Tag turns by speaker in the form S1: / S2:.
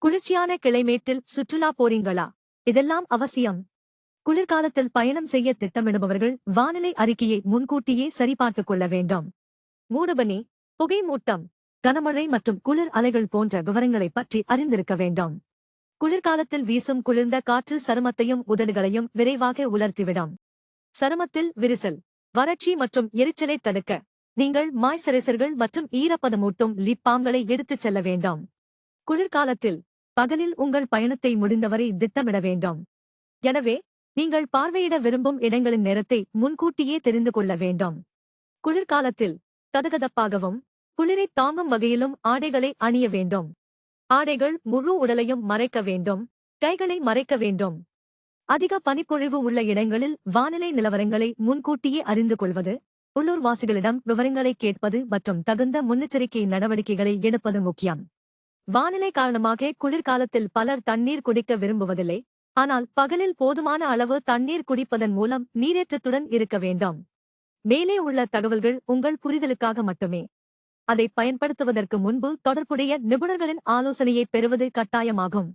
S1: குளிர்ச்சியான கிளைமேட்டில் சுற்றுலா போறீங்களா? இதெல்லாம் அவசியம். குளிர்காலத்தில் பயணம் செய்ய திட்டமிடுபவர்கள் வானிலை அறிக்கையை முன்கூட்டியே சரிபார்த்துக் கொள்ள வேண்டும். மூடுபனி புகைமூட்டம் கனமழை மற்றும் குளிர் அலைகள் போன்ற விவரங்களைப் பற்றி அறிந்திருக்க வேண்டும். குளிர்காலத்தில் வீசும் குளிர்ந்த காற்று சருமத்தையும் உதடுகளையும் விரைவாக உலர்த்திவிடும். சருமத்தில் விரிசல் வறட்சி மற்றும் எரிச்சலை தடுக்க நீங்கள் மாய்சரைசர்கள் மற்றும் ஈரப்பதமூட்டும் லிப்பாம்களை எடுத்துச் செல்ல வேண்டும். குளிர்காலத்தில் பகலில் உங்கள் பயணத்தை முடிந்தவரை திட்டமிட வேண்டும். எனவே நீங்கள் பார்வையிட விரும்பும் இடங்களின் நேரத்தை முன்கூட்டியே தெரிந்து கொள்ள வேண்டும். குளிர்காலத்தில் கதகதப்பாகவும் குளிரை தாங்கும் வகையிலும் ஆடைகளை அணிய வேண்டும். ஆடைகள் முழு உடலையும் மறைக்க வேண்டும் கைகளை மறைக்க வேண்டும். அதிக பனிப்பொழிவு உள்ள இடங்களில் வானிலை நிலவரங்களை முன்கூட்டியே அறிந்து கொள்வது உள்ளூர்வாசிகளிடம் விவரங்களை கேட்பது மற்றும் தகுந்த முன்னெச்சரிக்கை நடவடிக்கைகளை எடுப்பது முக்கியம். வானிலை காரணமாக குளிர்காலத்தில் பலர் தண்ணீர் குடிக்க விரும்புவதில்லை. ஆனால் பகலில் போதுமான அளவு தண்ணீர் குடிப்பதன் மூலம் நீரேற்றத்துடன் இருக்க வேண்டும். மேலே உள்ள தகவல்கள் உங்கள் புரிதலுக்காக மட்டுமே. அதை பயன்படுத்துவதற்கு முன்பு தொடர்புடைய நிபுணர்களின் ஆலோசனையை பெறுவது கட்டாயமாகும்.